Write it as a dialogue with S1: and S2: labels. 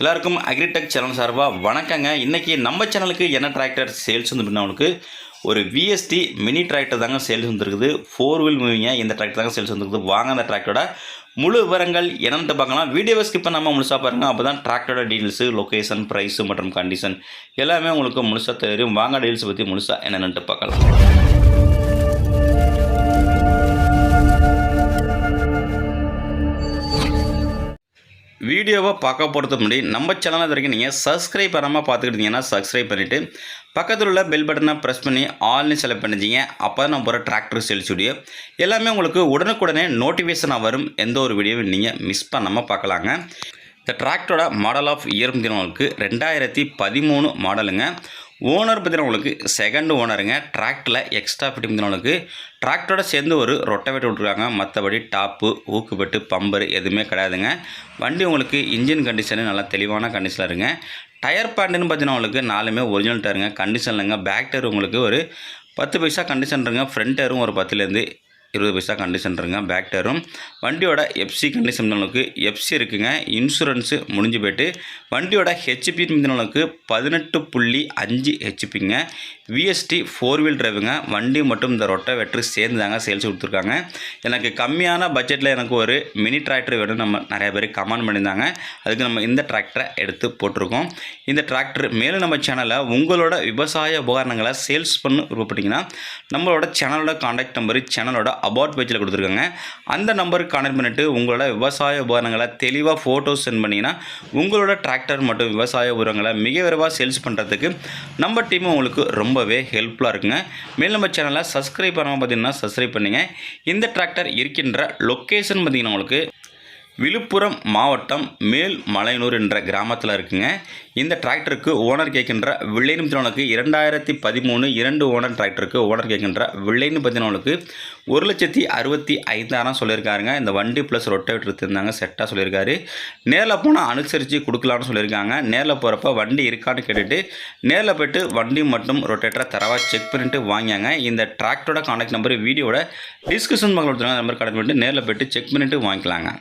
S1: எல்லாருக்கும் agritech channel சார்பாக வணக்கங்க. இன்றைக்கி நம்ம சேனலுக்கு என்ன டிராக்டர் சேல்ஸ் வந்து அவனுக்கு ஒரு விஎஸ்டி மினி டிராக்டர் தாங்க சேல்ஸ் வந்துருக்குது ஃபோர் வீல் மூவிங்க இந்த டிராக்டர் தாங்க சேல்ஸ் வந்துருக்குது வாங்க அந்த டிராக்டரோட முழு விவரங்கள் என்னென்னு பார்க்கலாம். வீடியோவை ஸ்கிப் பண்ணாமல் முழுசாக பாருங்கள் அப்போ தான் டிராக்டரோட டீட்டெயில்ஸு லொக்கேஷன் ப்ரைஸு மற்றும் கண்டிஷன் எல்லாமே உங்களுக்கு முழுசாக தெரியும். வாங்க டீல்ஸ் பற்றி முழுசாக என்னென்னு பார்க்கலாம். வீடியோவை பார்க்க போகிறதுக்கு முன்னாடி நம்ம சேனல் இது வரைக்கும் நீங்கள் சப்ஸ்கிரைப் பண்ணாமல் பார்த்துக்கிட்டீங்கன்னா சப்ஸ்கிரைப் பண்ணிவிட்டு பக்கத்தில் உள்ள பெல் பட்டனை ப்ரெஸ் பண்ணி ஆல்னு செலக்ட் பண்ணிச்சிங்க அப்போ தான் நம்ம போகிற டிராக்டர் சேல்ஸ் வீடியோ எல்லாமே உங்களுக்கு உடனுக்குடனே நோட்டிஃபிகேஷனாக வரும். எந்த ஒரு வீடியோவும் நீங்கள் மிஸ் பண்ணாமல் பார்க்கலாங்க. இந்த டிராக்டரோட மாடல் ஆஃப் இயர் பார்த்தீங்கன்னா ரெண்டாயிரத்தி பதிமூணு மாடலுங்க ஓனர் பார்த்தீங்கன்னா உங்களுக்கு செகண்ட் ஓனருங்க டிராக்டரில் எக்ஸ்ட்ரா ஃபிட்டிங் உங்களுக்கு டிராக்டரோட சேர்ந்து ஒரு ரொட்டவேட்டர் விட்ருக்காங்க மற்றபடி டாப்பு ஊக்குப்பட்டு பம்பர் எதுவுமே கிடையாதுங்க. வண்டி உங்களுக்கு இன்ஜின் கண்டிஷனு நல்லா தெளிவான கண்டிஷனில் இருங்க. டயர் பேண்ட்டுன்னு பார்த்தீங்கன்னா உங்களுக்கு நாலுமே ஒரிஜினல் டயருங்க கண்டிஷன் இல்லைங்க. பேக் டயர் உங்களுக்கு ஒரு பத்து பைசா கண்டிஷன் இருங்க ஃப்ரண்ட் டயரும் ஒரு பத்துலேருந்து இருபது பைசா கண்டிஷன் இருங்க. பேக் டயரும் வண்டியோட எஃப்சி கண்டிஷன் அளவுக்கு எஃப்சி இருக்குங்க. இன்சூரன்ஸு முடிஞ்சு போய்ட்டு வண்டியோட ஹெச்பி அளவுக்கு பதினெட்டு புள்ளி அஞ்சு ஹெச்பிங்க விஎஸ்டி ஃபோர் வீல் டிரைவுங்க வண்டி மற்றும் இந்த ரொட்டை வெற்று சேர்ந்து தாங்க சேல்ஸ் கொடுத்துருக்காங்க. எனக்கு கம்மியான பட்ஜெட்டில் எனக்கு ஒரு மினி டிராக்டர் வேணும் நம்ம நிறைய பேர் கமெண்ட் பண்ணியிருந்தாங்க. அதுக்கு நம்ம இந்த டிராக்டரை எடுத்து போட்டிருக்கோம். இந்த டிராக்டர் மேலும் நம்ம சேனலில் உங்களோட விவசாய உபகரணங்களை சேல்ஸ் பண்ண விருப்பப்பட்டீங்கன்னா நம்மளோட சேனலோட காண்டாக்ட் நம்பர் சேனலோட அபவுட் பேஜில் கொடுத்துருக்காங்க. அந்த நம்பருக்கு கனெக்ட் பண்ணிவிட்டு உங்களோட விவசாய உபகரணங்களை தெளிவாக ஃபோட்டோஸ் சென்ட் பண்ணிங்கன்னா உங்களோட டிராக்டர் மற்றும் விவசாய உரங்களை மிக விரைவாக சேல்ஸ் பண்ணுறதுக்கு நம்ம டீம் உங்களுக்கு ரொம்பவே ஹெல்ப்ஃபுல்லாக இருக்குங்க. மேலும் நம்ம சேனலை சப்ஸ்கிரைப் பண்ணாமல் பார்த்தீங்கன்னா சப்ஸ்கிரைப் பண்ணுங்க. இந்த டிராக்டர் இருக்கின்ற லொக்கேஷன் பார்த்தீங்கன்னா உங்களுக்கு விழுப்புரம் மாவட்டம் மேல் மலையனூர் என்ற கிராமத்தில் இருக்குங்க. இந்த டிராக்டருக்கு ஓனர் கேட்கின்ற வில்லைன்னு பார்த்தீங்கன்னா இரண்டாயிரத்தி பதிமூணு இரண்டு ஓனர் டிராக்டருக்கு ஓனர் கேட்கின்ற வில்லைன்னு பார்த்தீங்கன்னா ஒரு லட்சத்தி அறுபத்தி ஐந்தாயிரம் சொல்லியிருக்காருங்க. இந்த வண்டி ப்ளஸ் ரொட்டேட்டர் இருந்தாங்க செட்டாக சொல்லியிருக்காரு. நேரில் போனால் அனுசரித்து கொடுக்கலான்னு சொல்லியிருக்காங்க. நேரில் போகிறப்ப வண்டி இருக்கான்னு கேட்டுட்டு நேரில் போய்ட்டு வண்டி மட்டும் ரொட்டேட்டரை தரவாக செக் பண்ணிட்டு வாங்கியாங்க. இந்த டிராக்டரோட கான்டாக்ட் நம்பர் வீடியோட டிஸ்கிரிப்ஷன் பக்கம் கொடுத்துருங்க நம்பர் கனெக்ட் பண்ணிட்டு நேரில் போய்ட்டு செக் பண்ணிவிட்டு வாங்கிக்கலாங்க.